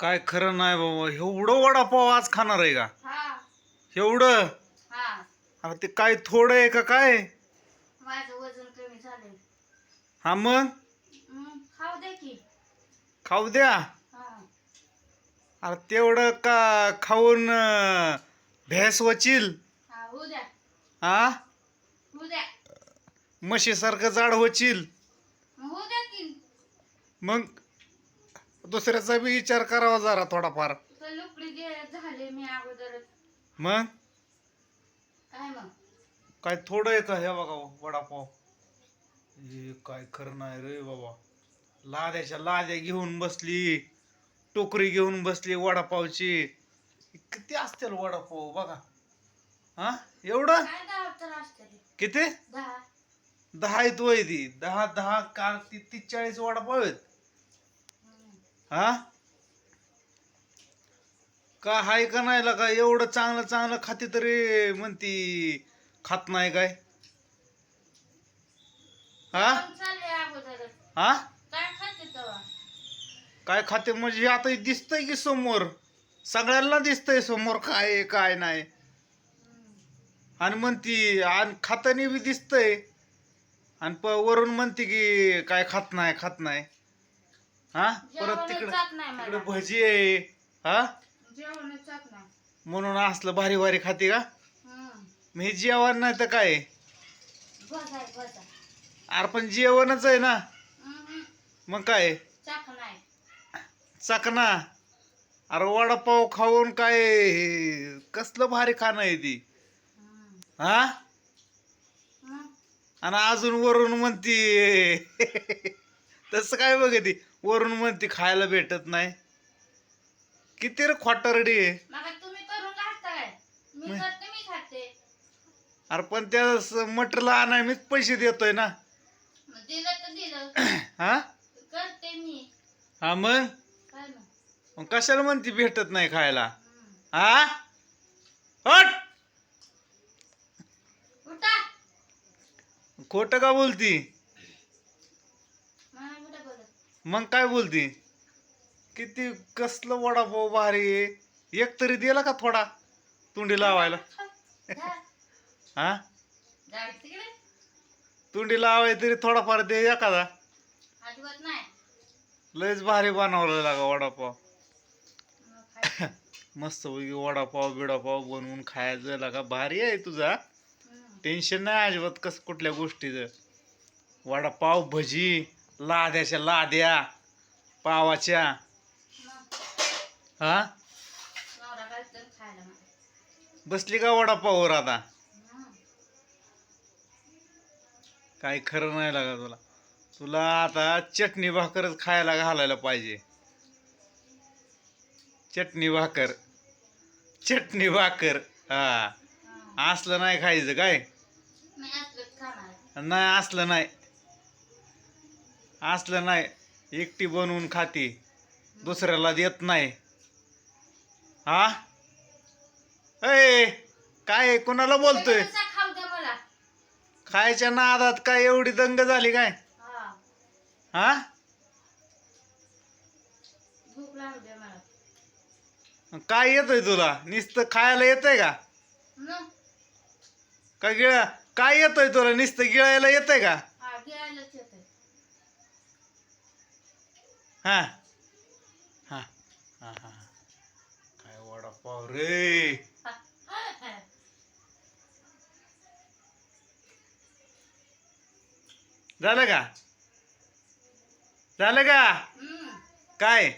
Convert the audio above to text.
काय खरं नाही बाबा. एवढं वडापाव आज खाणार आहे का? हा. एवढं? हा. अरे ते काय थोडं आहे का काय? माझं वजन कमी झालंय. हा मग? खाऊ दे की. खाऊ द्या. हा. अरे तेवढं का खाऊन अं, भैस वचील? हा हा म्हशीसारखं जाड होचील? की. मग? दुसऱ्याचा बी विचार करावा जरा थोडाफार. तर लुकडी गे झाले मी अगोदरच. मग? काय मग? काय थोडं आहे का हे बघा वडापाव. हे काय खरं नाही रे बाबा. लाद्याच्या लाद्या घेऊन बसली. टोकरी घेऊन बसली वडापावची. किती असतील वडापाव बघा. हा? एवढं? काय दहा तर असते ते किती? दहा. दहा आहेत वय ती. दहा दहा का ती तीस चाळीस वडापाव आहेत? हा? का हाय का नाही का एवढं चांगलं चांगलं खाते तरी म्हणती खात नाही काय? हा? हा? काय खाते? म्हणजे आता दिसतंय की समोर? सगळ्यांना दिसतंय समोर काय काय नाही. आणि म्हणती आणि खातानी बी दिसतंय. आणि प वरून म्हणते की काय खात नाही खात नाही. हा? परत तिकडं जात नाही तिकडे भजी आहे. हा? जेवणच जात नाही. म्हणून असलं भारी भारी खाते का? हं. मी जेवण नाही तर काय? आहे? बस आहे बस आहे. अरे पण जेवणच आहे ना. मग काय? चाक नाही. चकना अरे वडापाव खाऊन काय कसलं भारी खाणं आहे ती. हं. हा? मग आणि अजून वरून म्हणती तसं काय बघ ती वरून म्हणती खायला भेटत नाही. किती रे खोटारडी आहे. मग तुम्ही करून घालता काय मी मग- करते मी खाते. अरे पण त्या मटेरियल आणाय मीच पैसे देतोय ना. मग दिलं तर दिलं. हा? करते मी. हा मग? काय मग? मग कशाला म्हणती भेटत नाही खायला? हं. हा? हट उठा. खोटं का बोलत? मग काय बोलती? किती कसलं वडापाव भारी आहे. एक तरी दिला का थोडा? तुंडी लावायला. हा? तुंडी लावाय तरी थोडाफार दे एखादा. लयच भारी बनवलं लागा वडापाव. मस्त पैकी वडापाव बिडापाव बनवून खायचं लागा भारी आहे तुझा. टेन्शन नाही अजिबात कस कुठल्या गोष्टीचं. वडापाव भजी लाद्याच्या लाद्या पावाच्या. हा? बसली का वडापाववर आता. काही खरं नाही लागा तुला. तुला आता चटणी भाकरच खायला घालायला पाहिजे. चटणी भाकर. चटणी भाकर. हा. असलं नाही खायचं काय? नाही असलं नाही. असलं नाही. एकटी बनवून खाती. दुसऱ्याला देत नाही. हा? ए काय कोणाला बोलतोय? कसा खाऊ द्या मला. खायच्या नादात काय एवढी दंग झाली काय? हा. हा? भूक लागू द्या मला. काय येतोय तुला? नुसतं खायला येतंय का? मग? का गिळा? काय येतोय तुला? नुसतं गिळायला येतंय का? हा हा. हा. हा हा काय वडापाव रे? झालं का? झालं का? काय?